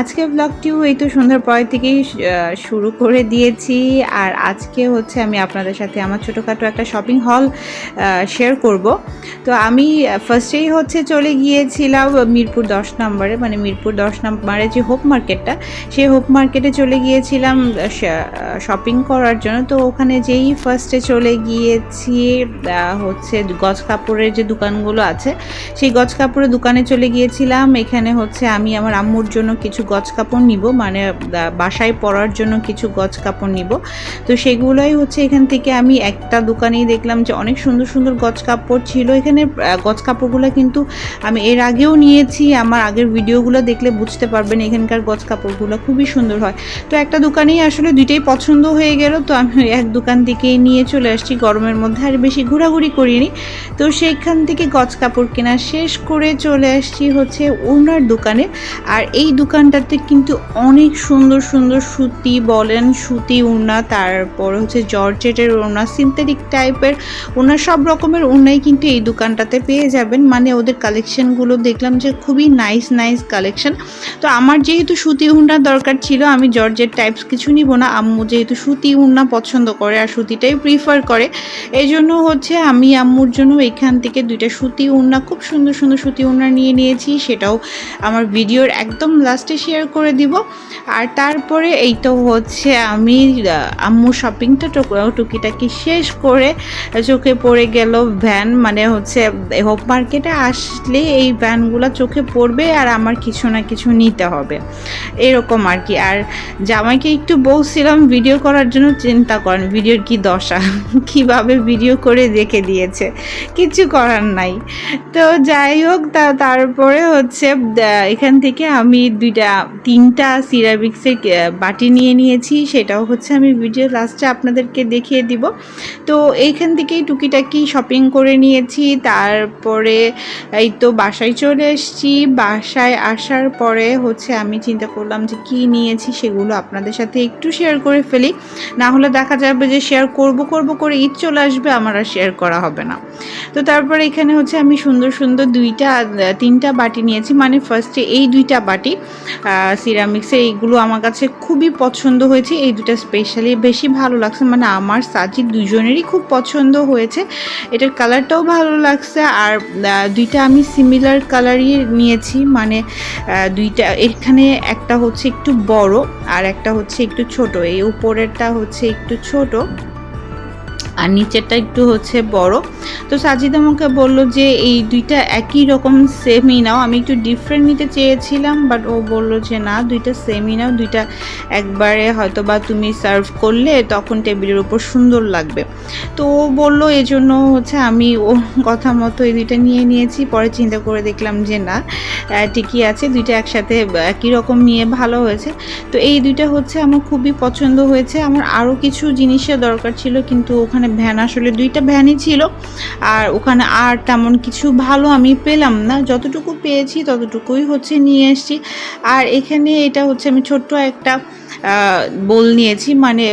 আজকে ব্লগটিও এই তো সন্ধ্যার পর থেকেই শুরু করে দিয়েছি। আর আজকে হচ্ছে আমি আপনাদের সাথে আমার ছোটোখাটো একটা শপিং হল শেয়ার করব। তো আমি ফার্স্টেই হচ্ছে চলে গিয়েছিলাম মিরপুর দশ নম্বরে। মানে মিরপুর দশ নম্বরে যে হোপ মার্কেটটা, সেই হোপ মার্কেটে চলে গিয়েছিলাম শপিং করার জন্য। তো ওখানে যেই ফার্স্টে চলে গিয়েছি হচ্ছে গজ কাপড়ের যে দোকানগুলো আছে, সেই গজ কাপড়ের দোকানে চলে গিয়েছিলাম। এখানে হচ্ছে আমি আমার আম্মুর জন্য কিছু গজ কাপড় নিব মানে বাসায় পরার জন্য কিছু গজ কাপড় নিব। তো সেগুলোই হচ্ছে এখান থেকে আমি একটা দোকানেই দেখলাম যে অনেক সুন্দর সুন্দর গজ কাপড় ছিল। এখানে গজ কাপড়গুলো কিন্তু আমি এর আগেও নিয়েছি, আমার আগের ভিডিওগুলো দেখলে বুঝতে পারবেন এখানকার গজ কাপড়গুলো খুবই সুন্দর হয়। তো একটা দোকানেই আসলে দুইটাই পছন্দ হয়ে গেল, তো আমি এক দোকান থেকেই নিয়ে চলে আসছি, গরমের মধ্যে আর বেশি ঘোরাঘুরি করিনি। তো সেইখান থেকে গজ কাপড় কেনা শেষ করে চলে আসছি হচ্ছে ওনার দোকানে। আর এই দোকানটাতে কিন্তু অনেক সুন্দর সুন্দর সুতি বলেন, সুতি উড়না, তারপর হচ্ছে জর্জেটের ওড়না সিনথেটিক টাইপের ওনার সব রকমের ওড়নাই কিন্তু এই দোকানটাতে পেয়ে যাবেন। মানে ওদের কালেকশনগুলো দেখলাম যে খুবই নাইস নাইস কালেকশন তো আমার যেহেতু সুতি উড়না দরকার ছিল, আমি জর্জেট টাইপস কিছু নিব না। আম্মু যেহেতু সুতি উড়না পছন্দ করে আর সুতিটাই প্রিফার করে। এই জন্য হচ্ছে আমি আম্মুর জন্য এখান থেকে দুইটা সুতি উড়না, খুব সুন্দর সুন্দর সুতি উড়না নিয়ে নিয়েছি। সেটাও আমার ভিডিওর একদম লাস্টে শেয়ার করে দিব। আর তারপরে এই তো হচ্ছে আমি আম্মু শপিংটা টুকিটাকি শেষ করে চোখে পড়ে গেল ভ্যান মানে হচ্ছে হোপ মার্কেটে আসলে এই ভ্যানগুলো চোখে পড়বে আর আমার কিছু না কিছু নিতে হবে। এরকম আর কি। আর জামাইকে একটু বলছিলাম ভিডিও করার জন্য চিন্তা করেন ভিডিওর কি দশা? কীভাবে ভিডিও করে রেখে দিয়েছে? কিছু করার নাই। তো যাই হোক, তা তারপরে হচ্ছে এখান থেকে আমি দুইটা তিনটা সিরামিক্সের বাটি নিয়ে নিয়েছি। সেটাও হচ্ছে আমি ভিডিও লাস্টে আপনাদেরকে দেখিয়ে দিব। তো এইখান থেকেই টুকিটাকি শপিং করে নিয়েছি। তারপরে এই তো বাসায় চলে এসেছি। বাসায় আসার পরে হচ্ছে আমি চিন্তা করলাম যে কি নিয়েছি সেগুলো আপনাদের সাথে একটু শেয়ার করে ফেলি। না হলে দেখা যাবে যে শেয়ার করব করব, করে ঈদ চলে আসবে, আমার আর শেয়ার করা হবে না। তো তারপরে এখানে হচ্ছে আমি সুন্দর সুন্দর দুইটা তিনটা বাটি নিয়েছি। মানে ফার্স্টে এই দুইটা বাটি সিরামিক্সের এইগুলো আমার কাছে খুবই পছন্দ হয়েছে। এই দুটা স্পেশালি বেশি ভালো লাগছে। মানে আমার সাজিদ দুজনেরই খুব পছন্দ হয়েছে। এটার কালারটাও ভালো লাগছে। আর দুইটা আমি সিমিলার কালারই নিয়েছি। মানে দুইটা, এখানে একটা হচ্ছে একটু বড় আর একটা হচ্ছে একটু ছোট। এই উপরেরটা হচ্ছে একটু ছোট। আর নিচেরটা একটু হচ্ছে বড়। তো সাজিদ আমাকে বলল যে এই দুইটা একই রকম সেমই নাও। আমি একটু ডিফারেন্ট নিতে চেয়েছিলাম বাট ও বলল যে না, দুইটা সেমই নাও। দুইটা একবারে হয়তো বা তুমি সার্ভ করলে তখন টেবিলের উপর সুন্দর লাগবে। তো ও বলল এই জন্য হচ্ছে আমি ও কথা মতো এই দুইটা নিয়ে নিয়েছি। পরে চিন্তা করে দেখলাম যে না ঠিকই আছে। দুইটা একসাথে একই রকম নিয়ে ভালো হয়েছে। তো এই দুইটা হচ্ছে আমার খুবই পছন্দ হয়েছে। আমার আরও কিছু জিনিসের দরকার ছিল, কিন্তু ওখানে ভ্যান, আসলে দুইটা ভ্যানই ছিল। আর ওখানে আর তেমন কিছু ভালো আমি পেলাম না। যতটুকু পেয়েছি ততটুকুই হচ্ছে নিয়ে এসছি। আর এখানে এটা হচ্ছে আমি ছোট্ট একটা বোল নিয়েছি মানে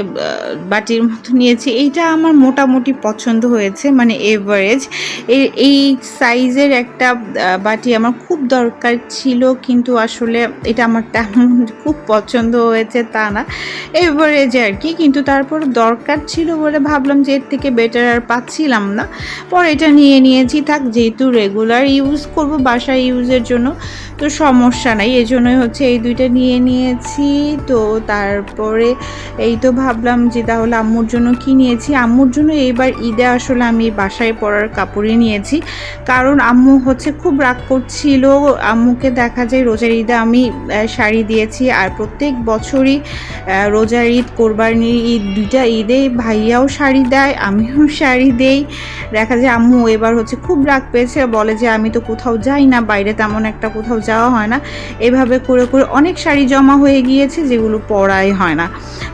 বাটির মতো নিয়েছি। এইটা আমার মোটামুটি পছন্দ হয়েছে মানে এভারেজ এই সাইজের একটা বাটি আমার খুব দরকার ছিল, কিন্তু আসলে এটা আমার তেমন খুব পছন্দ হয়েছে তা না। এভারেজ আর কি কিন্তু তারপর দরকার ছিল বলে ভাবলাম যে এর থেকে বেটার আর পাচ্ছিলাম না। পরে এটা নিয়ে নিয়েছি, থাক, যেহেতু রেগুলার ইউজ করব বাসায় ইউজের জন্য, তো সমস্যা নাই। এই জন্যই হচ্ছে এই দুইটা নিয়ে নিয়েছি, তো তারপরে এই তো ভাবলাম যে তাহলে আম্মুর জন্য কি নিয়েছি? আম্মুর জন্য এইবার ঈদে আসলে আমি বাসায় পরার কাপড়ই নিয়েছি। কারণ আম্মু হচ্ছে খুব রাগ করছিল। আম্মুকে দেখা যায় রোজার ঈদে আমি শাড়ি দিয়েছি আর প্রত্যেক বছরই রোজার ঈদ, কোরবানির ঈদ দুইটা ঈদে ভাইয়াও শাড়ি দেয়, আমিও শাড়ি দেই। দেখা যায় আম্মু এবার হচ্ছে খুব রাগ পেয়েছে, বলে যে আমি তো কোথাও যাই না, বাইরে তেমন একটা কোথাও যাওয়া হয় না। এভাবে করে করে অনেক শাড়ি জমা হয়ে গিয়েছে, যেগুলো পরাই হয় না।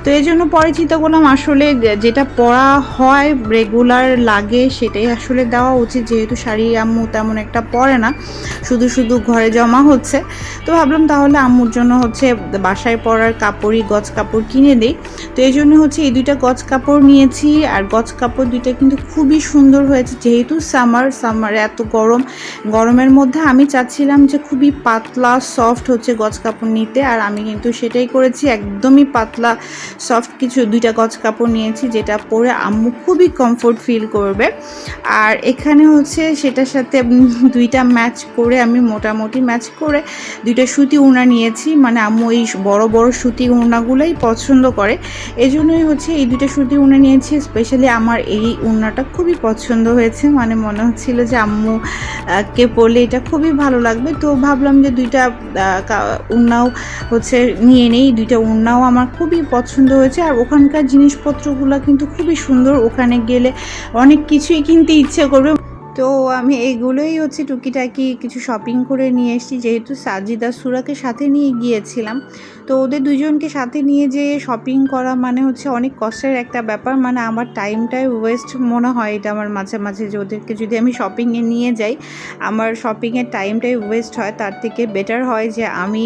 তো এই জন্য পরে চিন্তা করলাম আসলে যেটা পরা হয় রেগুলার লাগে সেটাই আসলে দেওয়া উচিত। যেহেতু শাড়ি আম্মু তেমন একটা পরে না, শুধু শুধু ঘরে জমা হচ্ছে। তো ভাবলাম তাহলে আম্মুর জন্য হচ্ছে বাসায় পরার কাপড়ই গজ কাপড় কিনে দিই। তো এই জন্য হচ্ছে এই দুইটা গজ কাপড় নিয়েছি আর গজ কাপড় দুইটা কিন্তু খুবই সুন্দর হয়েছে। যেহেতু সামার সামার এত গরম, গরমের মধ্যে আমি চাচ্ছিলাম যে খুবই পাতলা সফট হচ্ছে গজ কাপড় নিতে। আর আমি কিন্তু সেটাই করেছি একদমই পাতলা সফট কিছু দুইটা গজ কাপড় নিয়েছি, যেটা পরে আম্মু খুবই কমফোর্ট ফিল করবে। আর এখানে হচ্ছে সেটার সাথে দুইটা ম্যাচ করে আমি মোটামুটি ম্যাচ করে দুইটা সুতি উড়না নিয়েছি। মানে আম্মু এই বড় বড় সুতি উড়নাগুলোই পছন্দ করে। এই জন্যই হচ্ছে এই দুইটা সুতি উড়না নিয়েছি। স্পেশালি আমার এই উড়নাটা খুবই পছন্দ হয়েছে। মানে মনে হচ্ছিল যে আম্মু কে পরলে এটা খুবই ভালো লাগবে। তো ভাবলাম যে দুইটা উড়নাও হচ্ছে নিয়ে নেই। দুইটা উড়নাও আমার খুবই পছন্দ হয়েছে। আর ওখানকার জিনিসপত্রগুলো কিন্তু খুবই সুন্দর। ওখানে গেলে অনেক কিছুই কিনতে ইচ্ছে করবে। তো আমি এইগুলোই হচ্ছে টুকিটাকি কিছু শপিং করে নিয়ে এসেছি। যেহেতু সাজিদা সুরাকে সাথে নিয়ে গিয়েছিলাম, তো ওদের দুজনকে সাথে নিয়ে যে শপিং করা মানে হচ্ছে অনেক কষ্টের একটা ব্যাপার। মানে আমার টাইমটাই ওয়েস্ট মনে হয় এটা আমার মাঝে মাঝে যে ওদেরকে যদি আমি শপিংয়ে নিয়ে যাই, আমার শপিংয়ের টাইমটাই ওয়েস্ট হয়। তার থেকে বেটার হয় যে আমি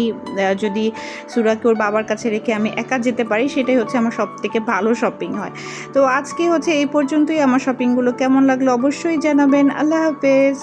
যদি সুরাকে ওর বাবার কাছে রেখে আমি একা যেতে পারি, সেটাই হচ্ছে আমার সব থেকে ভালো শপিং হয়। তো আজকে হচ্ছে এই পর্যন্তই। আমার শপিংগুলো কেমন লাগল অবশ্যই জানাবেন। আল্লাহ হাফেজ